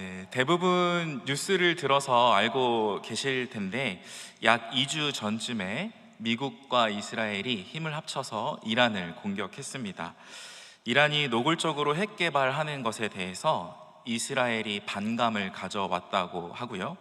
네, 대부분 뉴스를 들어서 알고 계실 텐데 약 2주 전쯤에 미국과 이스라엘이 힘을 합쳐서 이란을 공격했습니다. 이란이 노골적으로 핵 개발하는 것에 대해서 이스라엘이 반감을 가져왔다고 하고요.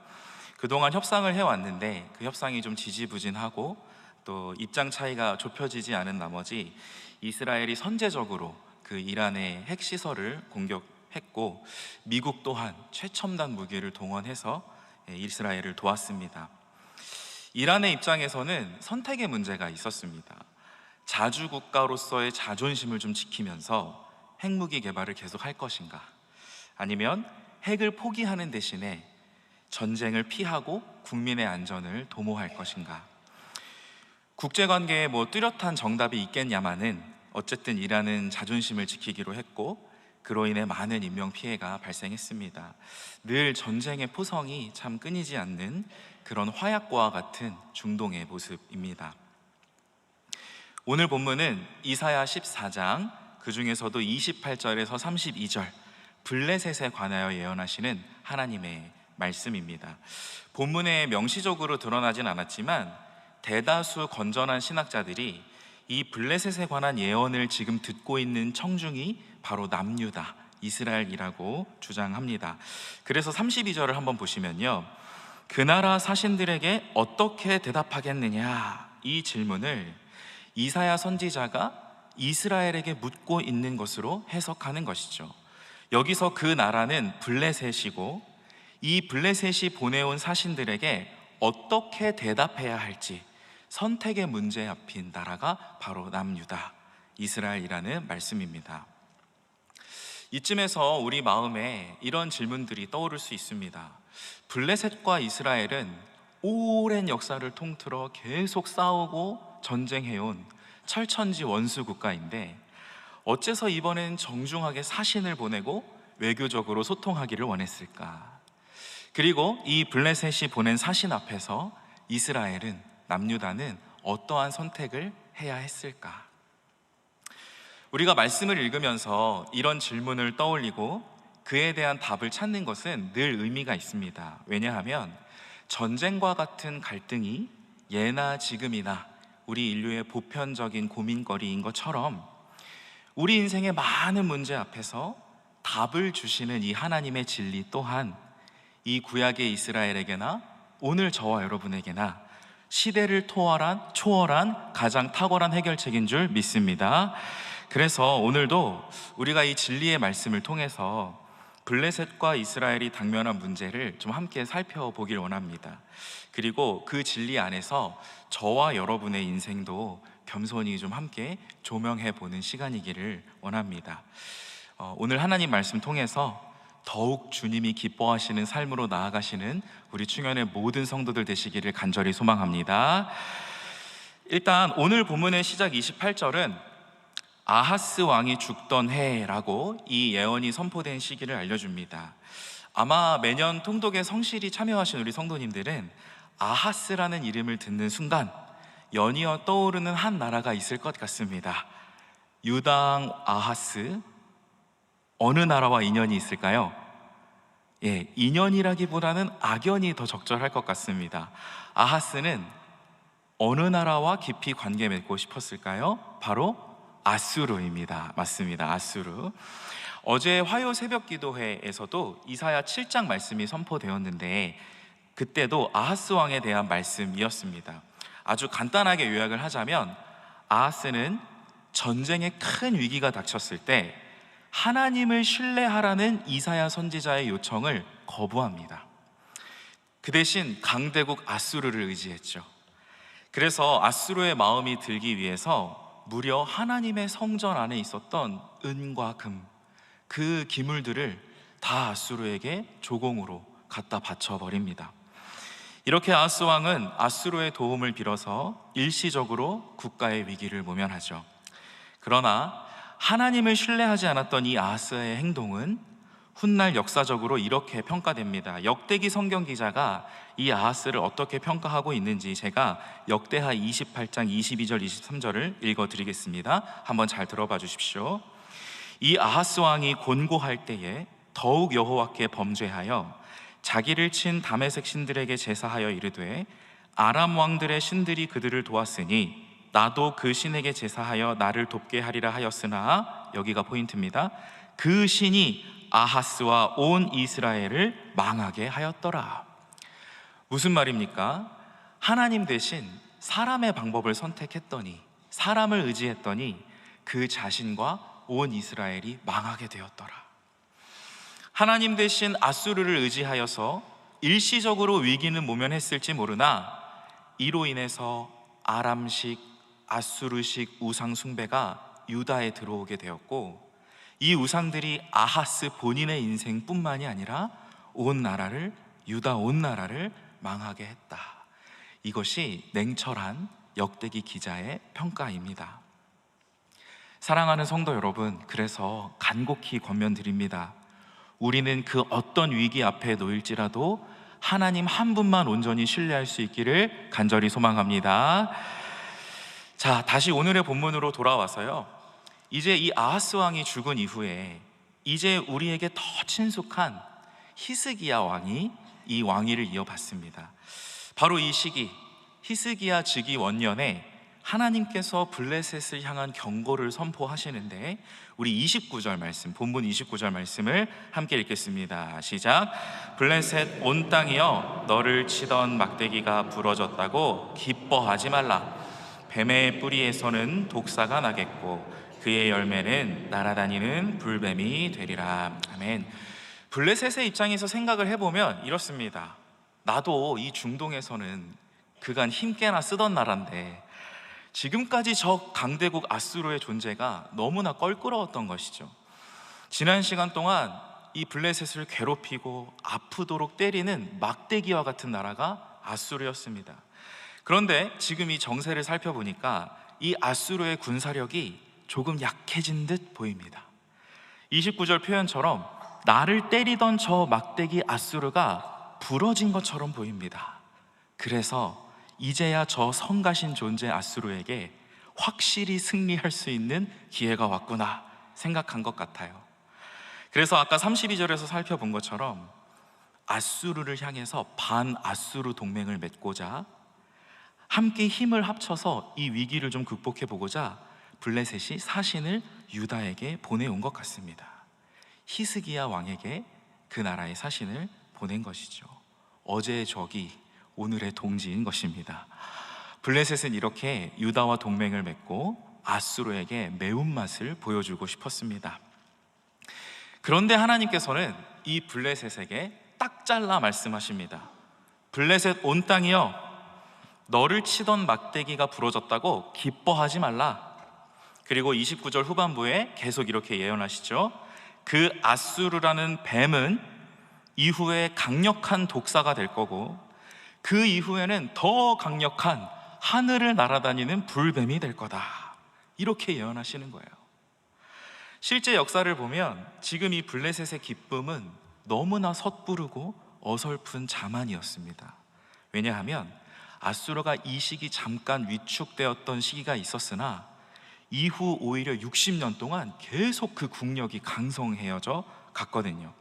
그동안 협상을 해왔는데 그 협상이 좀 지지부진하고 또 입장 차이가 좁혀지지 않은 나머지 이스라엘이 선제적으로 그 이란의 핵시설을 공격 했고 미국 또한 최첨단 무기를 동원해서 예, 이스라엘을 도왔습니다. 이란의 입장에서는 선택의 문제가 있었습니다. 자주 국가로서의 자존심을 좀 지키면서 핵무기 개발을 계속 할 것인가? 아니면 핵을 포기하는 대신에 전쟁을 피하고 국민의 안전을 도모할 것인가? 국제 관계에 뭐 뚜렷한 정답이 있겠냐마는 어쨌든 이란은 자존심을 지키기로 했고 그로 인해 많은 인명 피해가 발생했습니다. 늘 전쟁의 포성이 참 끊이지 않는 그런 화약과 같은 중동의 모습입니다. 오늘 본문은 이사야 14장 그 중에서도 28절에서 32절 블레셋에 관하여 예언하시는 하나님의 말씀입니다. 본문에 명시적으로 드러나진 않았지만 대다수 건전한 신학자들이 이 블레셋에 관한 예언을 지금 듣고 있는 청중이 바로 남유다 이스라엘이라고 주장합니다. 그래서 32절을 한번 보시면요. 그 나라 사신들에게 어떻게 대답하겠느냐 이 질문을 이사야 선지자가 이스라엘에게 묻고 있는 것으로 해석하는 것이죠. 여기서 그 나라는 블레셋이고 이 블레셋이 보내온 사신들에게 어떻게 대답해야 할지 선택의 문제 앞인 나라가 바로 남유다 이스라엘이라는 말씀입니다. 이쯤에서 우리 마음에 이런 질문들이 떠오를 수 있습니다. 블레셋과 이스라엘은 오랜 역사를 통틀어 계속 싸우고 전쟁해온 철천지 원수 국가인데 어째서 이번엔 정중하게 사신을 보내고 외교적으로 소통하기를 원했을까? 그리고 이 블레셋이 보낸 사신 앞에서 이스라엘은 남유다는 어떠한 선택을 해야 했을까? 우리가 말씀을 읽으면서 이런 질문을 떠올리고 그에 대한 답을 찾는 것은 늘 의미가 있습니다. 왜냐하면 전쟁과 같은 갈등이 예나 지금이나 우리 인류의 보편적인 고민거리인 것처럼 우리 인생의 많은 문제 앞에서 답을 주시는 이 하나님의 진리 또한 이 구약의 이스라엘에게나 오늘 저와 여러분에게나 시대를 초월한, 초월한 가장 탁월한 해결책인 줄 믿습니다. 그래서 오늘도 우리가 이 진리의 말씀을 통해서 블레셋과 이스라엘이 당면한 문제를 좀 함께 살펴보길 원합니다. 그리고 그 진리 안에서 저와 여러분의 인생도 겸손히 좀 함께 조명해 보는 시간이기를 원합니다. 어, 오늘 하나님 말씀 통해서 더욱 주님이 기뻐하시는 삶으로 나아가시는 우리 충현의 모든 성도들 되시기를 간절히 소망합니다. 일단 오늘 본문의 시작 28절은 아하스 왕이 죽던 해라고 이 예언이 선포된 시기를 알려줍니다. 아마 매년 통독에 성실히 참여하신 우리 성도님들은 아하스라는 이름을 듣는 순간 연이어 떠오르는 한 나라가 있을 것 같습니다. 유당 아하스 어느 나라와 인연이 있을까요? 예, 인연이라기보다는 악연이 더 적절할 것 같습니다. 아하스는 어느 나라와 깊이 관계 맺고 싶었을까요? 바로 아수르입니다. 맞습니다. 아수르. 어제 화요 새벽 기도회에서도 이사야 7장 말씀이 선포되었는데 그때도 아하스 왕에 대한 말씀이었습니다. 아주 간단하게 요약을 하자면 아하스는 전쟁의 큰 위기가 닥쳤을 때 하나님을 신뢰하라는 이사야 선지자의 요청을 거부합니다. 그 대신 강대국 아수르를 의지했죠. 그래서 아수르의 마음이 들기 위해서 무려 하나님의 성전 안에 있었던 은과 금, 그 기물들을 다 아수르에게 조공으로 갖다 바쳐 버립니다. 이렇게 아스 왕은 아수르의 도움을 빌어서 일시적으로 국가의 위기를 모면하죠. 그러나 하나님을 신뢰하지 않았던 이 아하스의 행동은 훗날 역사적으로 이렇게 평가됩니다. 역대기 성경 기자가 이 아하스를 어떻게 평가하고 있는지 제가 역대하 28장 22절 23절을 읽어 드리겠습니다. 한번 잘 들어봐 주십시오. 이 아하스 왕이 곤고할 때에 더욱 여호와께 범죄하여 자기를 친 다메섹 신들에게 제사하여 이르되 아람 왕들의 신들이 그들을 도왔으니 나도 그 신에게 제사하여 나를 돕게 하리라 하였으나 여기가 포인트입니다. 그 신이 아하스와 온 이스라엘을 망하게 하였더라. 무슨 말입니까? 하나님 대신 사람의 방법을 선택했더니 사람을 의지했더니 그 자신과 온 이스라엘이 망하게 되었더라. 하나님 대신 아수르를 의지하여서 일시적으로 위기는 모면했을지 모르나 이로 인해서 아람식 아수르식 우상 숭배가 유다에 들어오게 되었고 이 우상들이 아하스 본인의 인생뿐만이 아니라 온 나라를 유다 온 나라를 망하게 했다. 이것이 냉철한 역대기 기자의 평가입니다. 사랑하는 성도 여러분, 그래서 간곡히 권면드립니다. 우리는 그 어떤 위기 앞에 놓일지라도 하나님 한 분만 온전히 신뢰할 수 있기를 간절히 소망합니다. 자, 다시 오늘의 본문으로 돌아와서요. 이제 이 아하스 왕이 죽은 이후에 이제 우리에게 더 친숙한 히스기야 왕이 이 왕위를 이어받습니다. 바로 이 시기 히스기야 즉위 원년에 하나님께서 블레셋을 향한 경고를 선포하시는데 우리 29절 말씀 본문 29절 말씀을 함께 읽겠습니다. 시작. 블레셋 온 땅이여 너를 치던 막대기가 부러졌다고 기뻐하지 말라. 뱀의 뿌리에서는 독사가 나겠고 그의 열매는 날아다니는 불뱀이 되리라. 아멘. 블레셋의 입장에서 생각을 해보면 이렇습니다. 나도 이 중동에서는 그간 힘께나 쓰던 나라인데 지금까지 저 강대국 아수르의 존재가 너무나 껄끄러웠던 것이죠. 지난 시간 동안 이 블레셋을 괴롭히고 아프도록 때리는 막대기와 같은 나라가 아수르였습니다. 그런데 지금 이 정세를 살펴보니까 이 아수르의 군사력이 조금 약해진 듯 보입니다. 29절 표현처럼 나를 때리던 저 막대기 아수르가 부러진 것처럼 보입니다. 그래서 이제야 저 성가신 존재 아수르에게 확실히 승리할 수 있는 기회가 왔구나 생각한 것 같아요. 그래서 아까 32절에서 살펴본 것처럼 아수르를 향해서 반 아수르 동맹을 맺고자 함께 힘을 합쳐서 이 위기를 좀 극복해 보고자 블레셋이 사신을 유다에게 보내온 것 같습니다. 히스기야 왕에게 그 나라의 사신을 보낸 것이죠. 어제의 적이 오늘의 동지인 것입니다. 블레셋은 이렇게 유다와 동맹을 맺고 아수르에게 매운맛을 보여주고 싶었습니다. 그런데 하나님께서는 이 블레셋에게 딱 잘라 말씀하십니다. 블레셋 온 땅이여 너를 치던 막대기가 부러졌다고 기뻐하지 말라. 그리고 29절 후반부에 계속 이렇게 예언하시죠. 그 아수르라는 뱀은 이후에 강력한 독사가 될 거고 그 이후에는 더 강력한 하늘을 날아다니는 불뱀이 될 거다. 이렇게 예언하시는 거예요. 실제 역사를 보면 지금 이 블레셋의 기쁨은 너무나 섣부르고 어설픈 자만이었습니다. 왜냐하면 아수르가 이 시기 잠깐 위축되었던 시기가 있었으나 이후 오히려 60년 동안 계속 그 국력이 강성해져 갔거든요.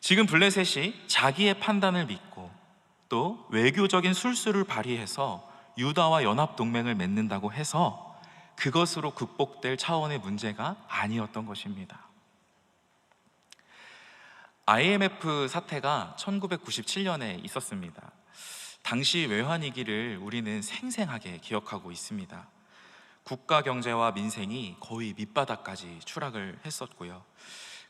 지금 블레셋이 자기의 판단을 믿고 또 외교적인 술수를 발휘해서 유다와 연합 동맹을 맺는다고 해서 그것으로 극복될 차원의 문제가 아니었던 것입니다. IMF 사태가 1997년에 있었습니다. 당시 외환위기를 우리는 생생하게 기억하고 있습니다. 국가 경제와 민생이 거의 밑바닥까지 추락을 했었고요.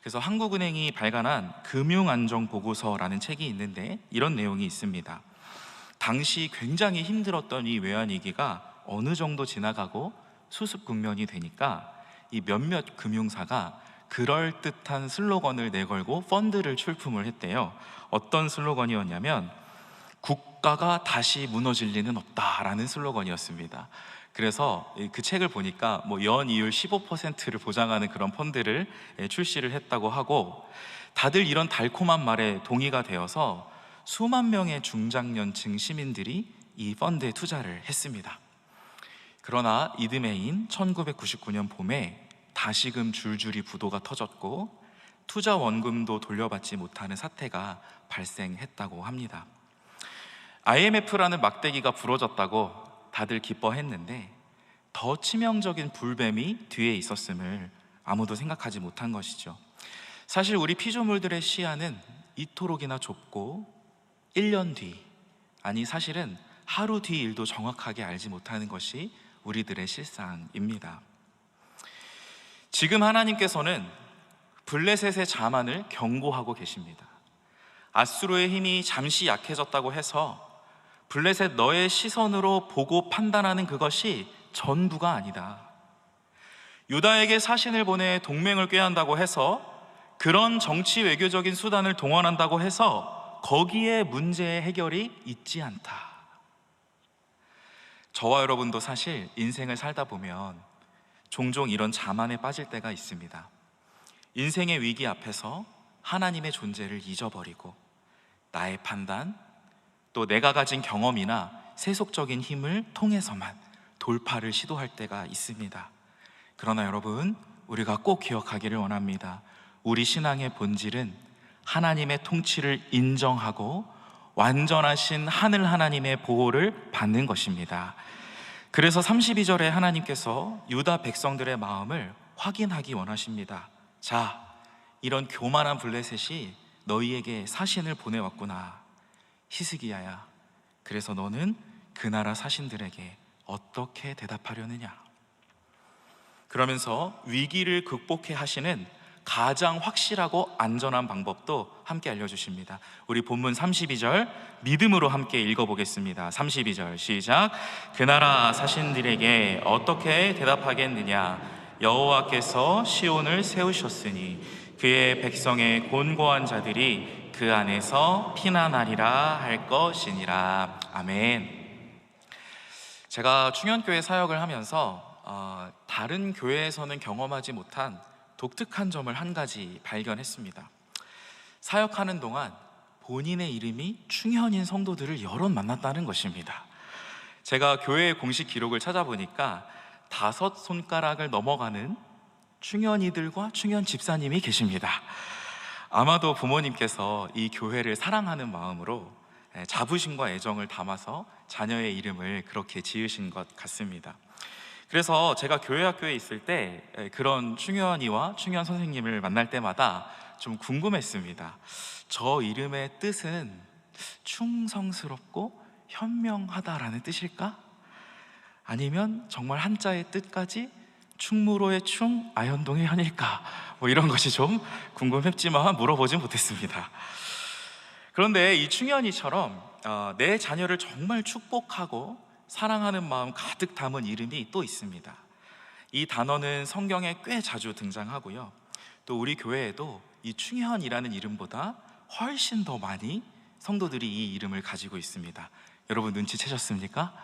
그래서 한국은행이 발간한 금융안정보고서라는 책이 있는데 이런 내용이 있습니다. 당시 굉장히 힘들었던 이 외환위기가 어느 정도 지나가고 수습 국면이 되니까 이 몇몇 금융사가 그럴듯한 슬로건을 내걸고 펀드를 출품을 했대요. 어떤 슬로건이었냐면 국가가 다시 무너질 리는 없다라는 슬로건이었습니다. 그래서 그 책을 보니까 뭐 연 이율 15%를 보장하는 그런 펀드를 예, 출시를 했다고 하고 다들 이런 달콤한 말에 동의가 되어서 수만 명의 중장년층 시민들이 이 펀드에 투자를 했습니다. 그러나 이듬해인 1999년 봄에 다시금 줄줄이 부도가 터졌고 투자 원금도 돌려받지 못하는 사태가 발생했다고 합니다. IMF라는 막대기가 부러졌다고 다들 기뻐했는데 더 치명적인 불뱀이 뒤에 있었음을 아무도 생각하지 못한 것이죠. 사실 우리 피조물들의 시야는 이토록이나 좁고 1년 뒤, 아니 사실은 하루 뒤 일도 정확하게 알지 못하는 것이 우리들의 실상입니다. 지금 하나님께서는 블레셋의 자만을 경고하고 계십니다. 아수르의 힘이 잠시 약해졌다고 해서 블레셋 너의 시선으로 보고 판단하는 그것이 전부가 아니다. 유다에게 사신을 보내 동맹을 꾀한다고 해서 그런 정치 외교적인 수단을 동원한다고 해서 거기에 문제의 해결이 있지 않다. 저와 여러분도 사실 인생을 살다 보면 종종 이런 자만에 빠질 때가 있습니다. 인생의 위기 앞에서 하나님의 존재를 잊어버리고 나의 판단, 또 내가 가진 경험이나 세속적인 힘을 통해서만 돌파를 시도할 때가 있습니다. 그러나 여러분, 우리가 꼭 기억하기를 원합니다. 우리 신앙의 본질은 하나님의 통치를 인정하고 완전하신 하늘 하나님의 보호를 받는 것입니다. 그래서 32절에 하나님께서 유다 백성들의 마음을 확인하기 원하십니다. 자, 이런 교만한 블레셋이 너희에게 사신을 보내왔구나. 히스기야야. 그래서 너는 그 나라 사신들에게 어떻게 대답하려느냐? 그러면서 위기를 극복해 하시는 가장 확실하고 안전한 방법도 함께 알려주십니다. 우리 본문 32절 믿음으로 함께 읽어보겠습니다. 32절 시작. 그 나라 사신들에게 어떻게 대답하겠느냐? 여호와께서 시온을 세우셨으니 그의 백성의 곤고한 자들이 그 안에서 피난하리라 할 것이니라. 아멘. 제가 충현교회 사역을 하면서 어, 다른 교회에서는 경험하지 못한 독특한 점을 한 가지 발견했습니다. 사역하는 동안 본인의 이름이 충현인 성도들을 여럿 만났다는 것입니다. 제가 교회의 공식 기록을 찾아보니까 다섯 손가락을 넘어가는 충현이들과 충현 집사님이 계십니다. 아마도 부모님께서 이 교회를 사랑하는 마음으로 자부심과 애정을 담아서 자녀의 이름을 그렇게 지으신 것 같습니다. 그래서 제가 교회 학교에 있을 때 그런 충현이와 충현 선생님을 만날 때마다 좀 궁금했습니다. 저 이름의 뜻은 충성스럽고 현명하다라는 뜻일까? 아니면 정말 한자의 뜻까지 충무로의 충, 아현동의 현일까? 뭐 이런 것이 좀 궁금했지만 물어보진 못했습니다. 그런데 이 충현이처럼 어, 내 자녀를 정말 축복하고 사랑하는 마음 가득 담은 이름이 또 있습니다. 이 단어는 성경에 꽤 자주 등장하고요. 또 우리 교회에도 이 충현이라는 이름보다 훨씬 더 많이 성도들이 이 이름을 가지고 있습니다. 여러분 눈치채셨습니까?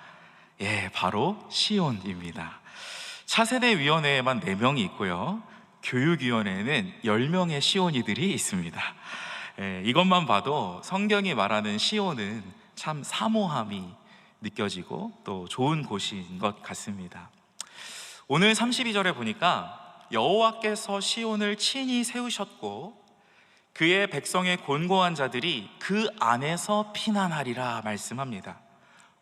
예, 바로 시온입니다. 차세대 위원회에만 4명이 있고요. 교육위원회에는 10명의 시온이들이 있습니다. 예, 이것만 봐도 성경이 말하는 시온은 참 사모함이 느껴지고 또 좋은 곳인 것 같습니다. 오늘 32절에 보니까 여호와께서 시온을 친히 세우셨고 그의 백성의 곤고한 자들이 그 안에서 피난하리라 말씀합니다.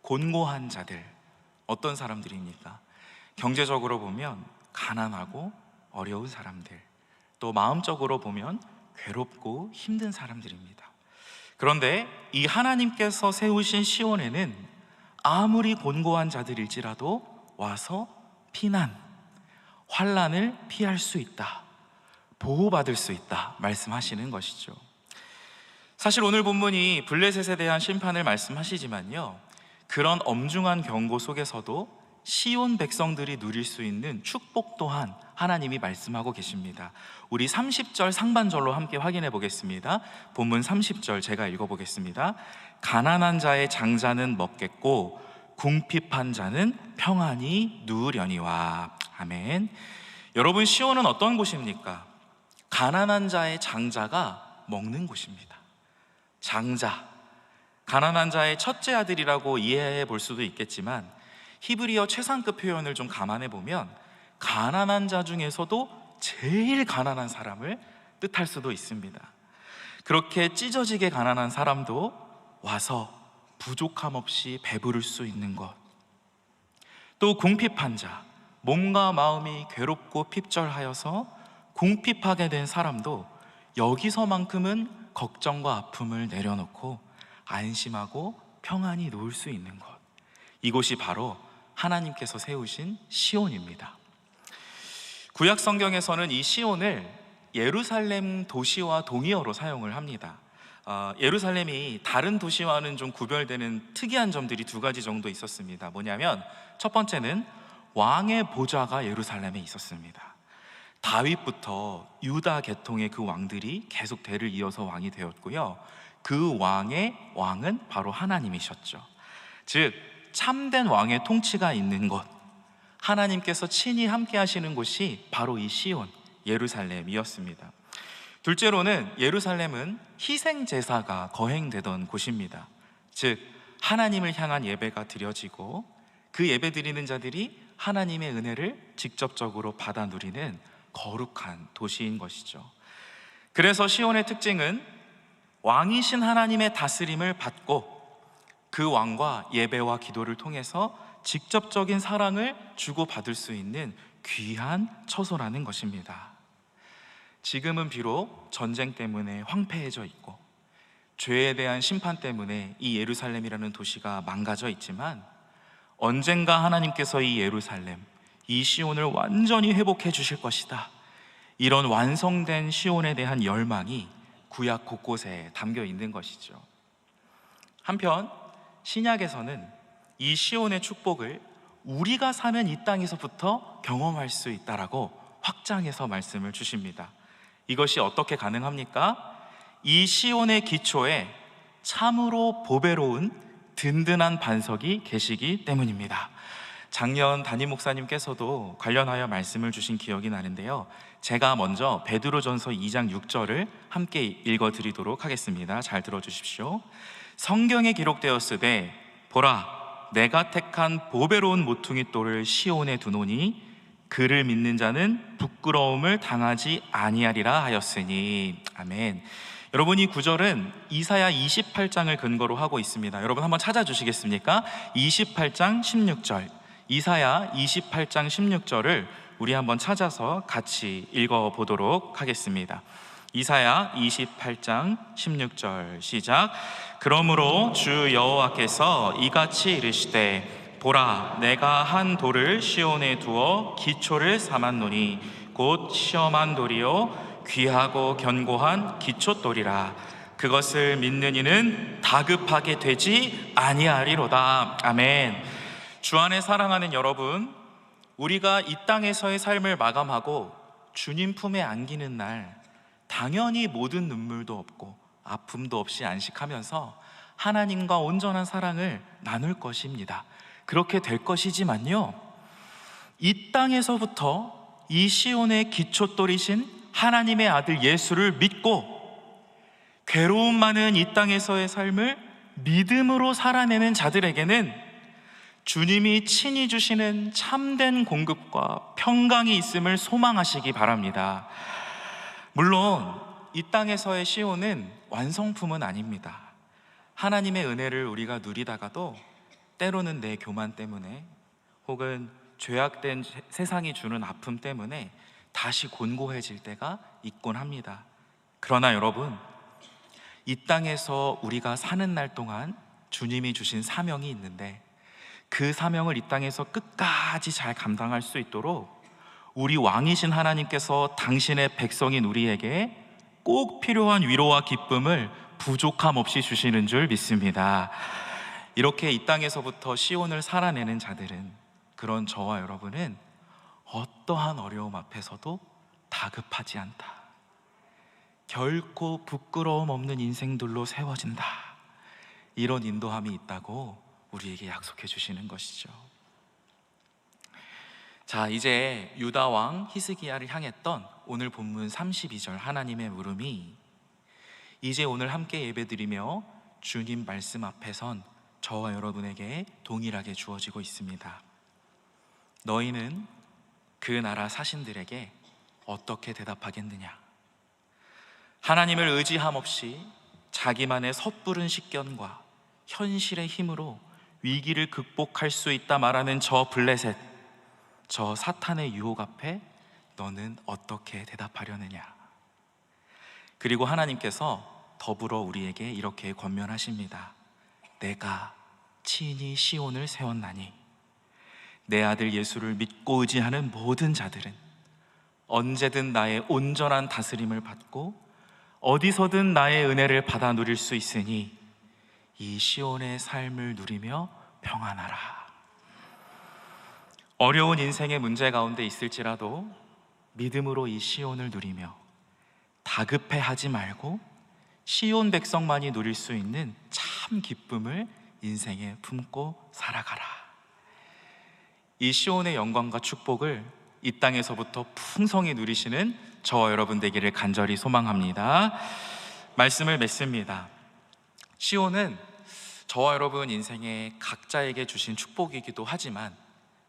곤고한 자들 어떤 사람들입니까? 경제적으로 보면 가난하고 어려운 사람들, 또 마음적으로 보면 괴롭고 힘든 사람들입니다. 그런데 이 하나님께서 세우신 시온에는 아무리 곤고한 자들일지라도 와서 피난, 환란을 피할 수 있다. 보호받을 수 있다. 말씀하시는 것이죠. 사실 오늘 본문이 블레셋에 대한 심판을 말씀하시지만요. 그런 엄중한 경고 속에서도 시온 백성들이 누릴 수 있는 축복 또한 하나님이 말씀하고 계십니다. 우리 30절 상반절로 함께 확인해 보겠습니다. 본문 30절 제가 읽어 보겠습니다. 가난한 자의 장자는 먹겠고 궁핍한 자는 평안히 누우려니와 아멘. 여러분 시온은 어떤 곳입니까? 가난한 자의 장자가 먹는 곳입니다. 장자 가난한 자의 첫째 아들이라고 이해해 볼 수도 있겠지만 히브리어 최상급 표현을 좀 감안해 보면 가난한 자 중에서도 제일 가난한 사람을 뜻할 수도 있습니다. 그렇게 찢어지게 가난한 사람도 와서 부족함 없이 배부를 수 있는 것. 또 궁핍한 자, 몸과 마음이 괴롭고 핍절하여서 궁핍하게 된 사람도 여기서만큼은 걱정과 아픔을 내려놓고 안심하고 평안히 놓을 수 있는 것. 이곳이 바로 하나님께서 세우신 시온입니다. 구약 성경에서는 이 시온을 예루살렘 도시와 동의어로 사용을 합니다. 어, 예루살렘이 다른 도시와는 좀 구별되는 특이한 점들이 두 가지 정도 있었습니다. 뭐냐면 첫 번째는 왕의 보좌가 예루살렘에 있었습니다. 다윗부터 유다 계통의 그 왕들이 계속 대를 이어서 왕이 되었고요. 그 왕의 왕은 바로 하나님이셨죠. 즉 참된 왕의 통치가 있는 곳, 하나님께서 친히 함께 하시는 곳이 바로 이 시온 예루살렘이었습니다. 둘째로는 예루살렘은 희생 제사가 거행되던 곳입니다. 즉 하나님을 향한 예배가 드려지고 그 예배 드리는 자들이 하나님의 은혜를 직접적으로 받아 누리는 거룩한 도시인 것이죠. 그래서 시온의 특징은 왕이신 하나님의 다스림을 받고 그 왕과 예배와 기도를 통해서 직접적인 사랑을 주고받을 수 있는 귀한 처소라는 것입니다. 지금은 비록 전쟁 때문에 황폐해져 있고 죄에 대한 심판 때문에 이 예루살렘이라는 도시가 망가져 있지만 언젠가 하나님께서 이 예루살렘, 이 시온을 완전히 회복해 주실 것이다. 이런 완성된 시온에 대한 열망이 구약 곳곳에 담겨 있는 것이죠. 한편 신약에서는 이 시온의 축복을 우리가 사는 이 땅에서부터 경험할 수 있다라고 확장해서 말씀을 주십니다. 이것이 어떻게 가능합니까? 이 시온의 기초에 참으로 보배로운 든든한 반석이 계시기 때문입니다. 작년 담임 목사님께서도 관련하여 말씀을 주신 기억이 나는데요. 제가 먼저 베드로전서 2장 6절을 함께 읽어 드리도록 하겠습니다. 잘 들어 주십시오. 성경에 기록되었으되 보라 내가 택한 보배로운 모퉁이 돌을 시온에 두노니 그를 믿는 자는 부끄러움을 당하지 아니하리라 하였으니 아멘. 여러분 이 구절은 이사야 28장을 근거로 하고 있습니다. 여러분 한번 찾아주시겠습니까? 28장 16절. 이사야 28장 16절을 우리 한번 찾아서 같이 읽어 보도록 하겠습니다. 이사야 28장 16절 시작. 그러므로 주 여호와께서 이같이 이르시되 보라 내가 한 돌을 시온에 두어 기초를 삼았노니 곧 시험한 돌이요 귀하고 견고한 기초돌이라. 그것을 믿는 이는 다급하게 되지 아니하리로다. 아멘. 주 안에 사랑하는 여러분 우리가 이 땅에서의 삶을 마감하고 주님 품에 안기는 날 당연히 모든 눈물도 없고 아픔도 없이 안식하면서 하나님과 온전한 사랑을 나눌 것입니다. 그렇게 될 것이지만요. 이 땅에서부터 이 시온의 기초돌이신 하나님의 아들 예수를 믿고 괴로움 많은 이 땅에서의 삶을 믿음으로 살아내는 자들에게는 주님이 친히 주시는 참된 공급과 평강이 있음을 소망하시기 바랍니다. 물론 이 땅에서의 시온은 완성품은 아닙니다. 하나님의 은혜를 우리가 누리다가도 때로는 내 교만 때문에 혹은 죄악된 세상이 주는 아픔 때문에 다시 곤고해질 때가 있곤 합니다. 그러나 여러분, 이 땅에서 우리가 사는 날 동안 주님이 주신 사명이 있는데 그 사명을 이 땅에서 끝까지 잘 감당할 수 있도록 우리 왕이신 하나님께서 당신의 백성인 우리에게 꼭 필요한 위로와 기쁨을 부족함 없이 주시는 줄 믿습니다. 이렇게 이 땅에서부터 시온을 살아내는 자들은 그런 저와 여러분은 어떠한 어려움 앞에서도 다급하지 않다. 결코 부끄러움 없는 인생들로 세워진다. 이런 인도함이 있다고 우리에게 약속해 주시는 것이죠. 자, 이제 유다 왕 히스기야를 향했던 오늘 본문 32절 하나님의 물음이 이제 오늘 함께 예배드리며 주님 말씀 앞에 선 저와 여러분에게 동일하게 주어지고 있습니다. 너희는 그 나라 사신들에게 어떻게 대답하겠느냐? 하나님을 의지함 없이 자기만의 섣부른 식견과 현실의 힘으로 위기를 극복할 수 있다 말하는 저 블레셋, 저 사탄의 유혹 앞에 너는 어떻게 대답하려느냐? 그리고 하나님께서 더불어 우리에게 이렇게 권면하십니다. 내가 친히 시온을 세웠나니 내 아들 예수를 믿고 의지하는 모든 자들은 언제든 나의 온전한 다스림을 받고 어디서든 나의 은혜를 받아 누릴 수 있으니 이 시온의 삶을 누리며 평안하라. 어려운 인생의 문제 가운데 있을지라도 믿음으로 이 시온을 누리며 다급해 하지 말고 시온 백성만이 누릴 수 있는 참 기쁨을 인생에 품고 살아가라. 이 시온의 영광과 축복을 이 땅에서부터 풍성히 누리시는 저와 여러분 되기를 간절히 소망합니다. 말씀을 맺습니다. 시온은 저와 여러분 인생에 각자에게 주신 축복이기도 하지만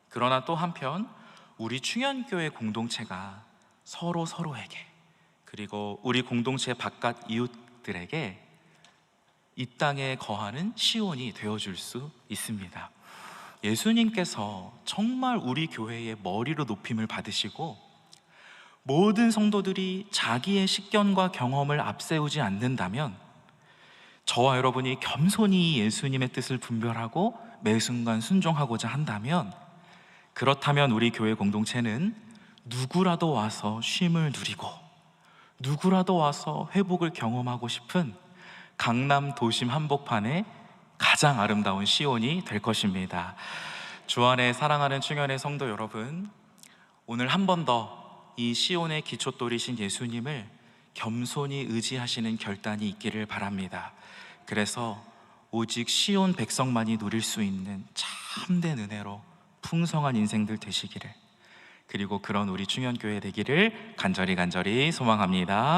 그러나 또 한편 우리 충현교회 공동체가 서로 서로에게 그리고 우리 공동체 바깥 이웃들에게 이 땅에 거하는 시온이 되어줄 수 있습니다. 예수님께서 정말 우리 교회의 머리로 높임을 받으시고 모든 성도들이 자기의 식견과 경험을 앞세우지 않는다면 저와 여러분이 겸손히 예수님의 뜻을 분별하고 매 순간 순종하고자 한다면 그렇다면 우리 교회 공동체는 누구라도 와서 쉼을 누리고 누구라도 와서 회복을 경험하고 싶은 강남 도심 한복판의 가장 아름다운 시온이 될 것입니다. 주 안에 사랑하는 충현의 성도 여러분, 오늘 한 번 더 이 시온의 기초돌이신 예수님을 겸손히 의지하시는 결단이 있기를 바랍니다. 그래서 오직 시온 백성만이 누릴 수 있는 참된 은혜로 풍성한 인생들 되시기를 그리고 그런 우리 충현교회 되기를 간절히 간절히 소망합니다.